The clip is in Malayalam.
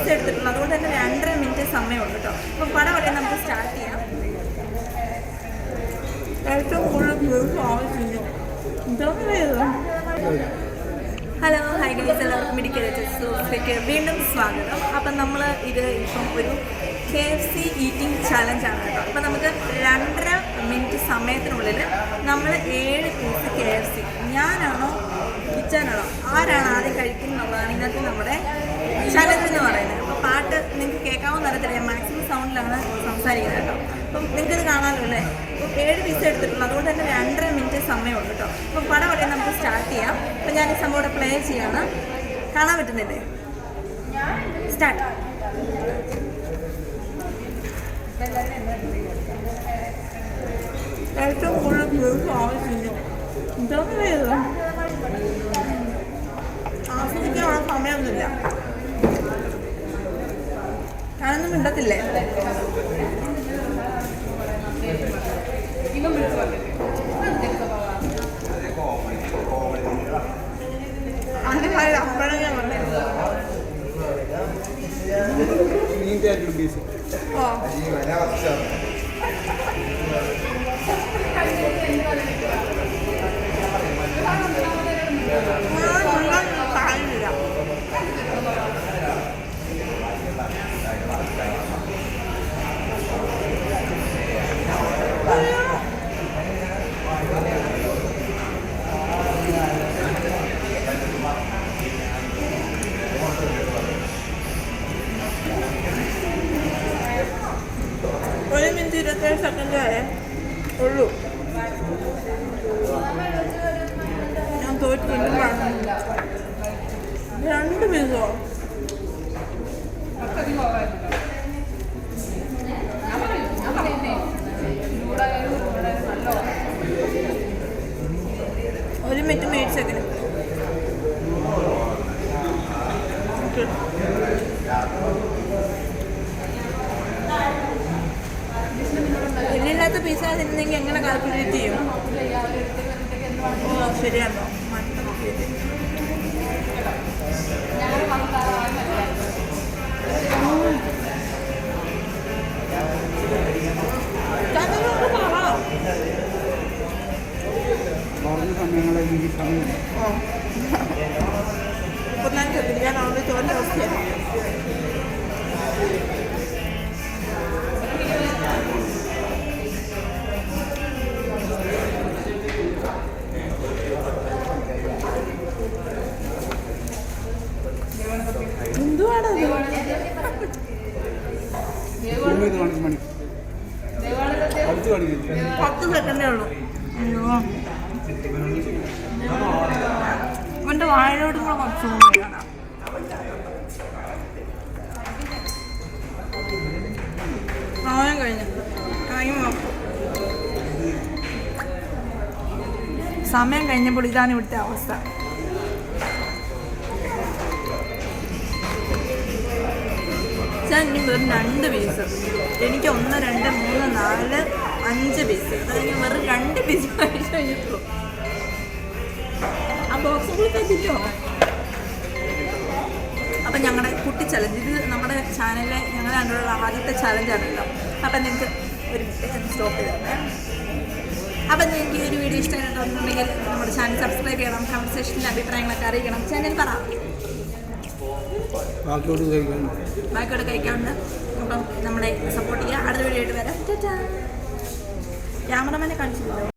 പീസ് എടുത്തിട്ടുണ്ട്. അതുകൊണ്ട് തന്നെ രണ്ടര മിനിറ്റ് സമയമുണ്ട് കേട്ടോ. അപ്പം പടം വരെ നമുക്ക് സ്റ്റാർട്ട് ചെയ്യാം. ഏറ്റവും കൂടുതൽ ഹലോ ഹൈ ഗൈസ് എല്ലാവർക്കും മെഡിക്കൽ സോസിലേക്ക് വീണ്ടും സ്വാഗതം. അപ്പം നമ്മൾ ഇത് ഇപ്പം ഒരു കെ എഫ് സി ഈറ്റിംഗ് ചാലഞ്ചാണ് കേട്ടോ. അപ്പം നമുക്ക് രണ്ടര മിനിറ്റ് സമയത്തിനുള്ളിൽ നമ്മൾ ഏഴ് പീസ് കെ എഫ് സി ഞാനാണോ കിച്ചനാണോ ആരാണ് ആദ്യം കഴിക്കുന്നുള്ളതാണ് ഇന്നത്തെ നമ്മുടെ ചലഞ്ച് നിങ്ങൾക്ക് കേൾക്കാവുന്ന തരത്തിൽ ഞാൻ മാക്സിമം സൗണ്ടിലാണ് സംസാരിക്കുന്നത് കേട്ടോ. അപ്പം നിങ്ങൾക്കിത് കാണാമല്ലോ അല്ലേ? അപ്പം ഏഴ് പീസ് എടുത്തിട്ടുള്ളൂ. അതുകൊണ്ട് തന്നെ രണ്ടര മിനിറ്റ് സമയമുണ്ട് കേട്ടോ. അപ്പം പടം വരെ നമുക്ക് സ്റ്റാർട്ട് ചെയ്യാം. അപ്പം ഞാൻ ഈ സംഭവം ഇവിടെ പ്ലേ ചെയ്യാണ്. കാണാൻ പറ്റുന്നില്ലേ? സ്റ്റാർട്ട് ഏറ്റവും കൂടുതൽ ആവശ്യമില്ല. ഇതൊന്നും ആസ്വദിക്കാനുള്ള സമയമൊന്നുമില്ല. ഞാനൊന്നും മിണ്ടത്തില്ലേ? പറഞ്ഞത് ഓ. മിനിറ്റ് ഇരുപത്തേഴ് സെക്കൻഡ് വരെ ഉള്ളൂ ഞാൻ തോറ്റ് രണ്ട് പീസോ ഒരു മിനിറ്റ് ഏഴ് സെക്കൻഡ് എല്ലില്ലാത്ത പീസ തിന്നെങ്കിൽ എങ്ങനെ കാൽക്കുലേറ്റ് ചെയ്യും? ഓ ശരിയാണോ? പറഞ്ഞ സമയങ്ങളെ എനിക്ക് സമയം. ഇപ്പം ഞാൻ തോന്നിയ അവസ്ഥയാണ്? അടുത്ത് പത്ത് ഉള്ളൂ. കൂടെ കുറച്ച് സമയം കഴിഞ്ഞു. ടൈം സമയം കഴിഞ്ഞപ്പോൾ ഇതാണ് ഇവിടുത്തെ അവസ്ഥ. ഇനി വെറും രണ്ട് പീസ് എനിക്ക് ഒന്ന് രണ്ട് മൂന്ന് നാല് അഞ്ച് പീസ് അതായത് വെറും രണ്ട് പീസ് ആ ബോക്സ് കൂടി അപ്പം ഞങ്ങളുടെ കുട്ടി ചലഞ്ച് ഇത് നമ്മുടെ ചാനലിലെ ഞങ്ങളുടെ കണ്ടുള്ള ആദ്യത്തെ ചലഞ്ചാണ് കേട്ടോ അപ്പം നിങ്ങൾക്ക് ഒരു സ്റ്റോപ്പ് ചെയ്തേ അപ്പം നിങ്ങൾക്ക് ഈ ഒരു വീഡിയോ ഇഷ്ടമായിട്ടുണ്ടെന്നുണ്ടെങ്കിൽ നമ്മുടെ ചാനൽ സബ്സ്ക്രൈബ് ചെയ്യണം കമന്റ് സെക്ഷനിൽ അഭിപ്രായങ്ങളൊക്കെ അറിയിക്കണം. ചാനൽ പറ. ബാക്കിയോട് കഴിക്കണം ബാക്കിയോട് കഴിക്കാറുണ്ട് അപ്പം നമ്മളെ സപ്പോർട്ട് ചെയ്യുക അടുത്ത വീഡിയോ ആയിട്ട് വരാം. ക്യാമറമാനെ കാണിച്ചിട്ടുണ്ടോ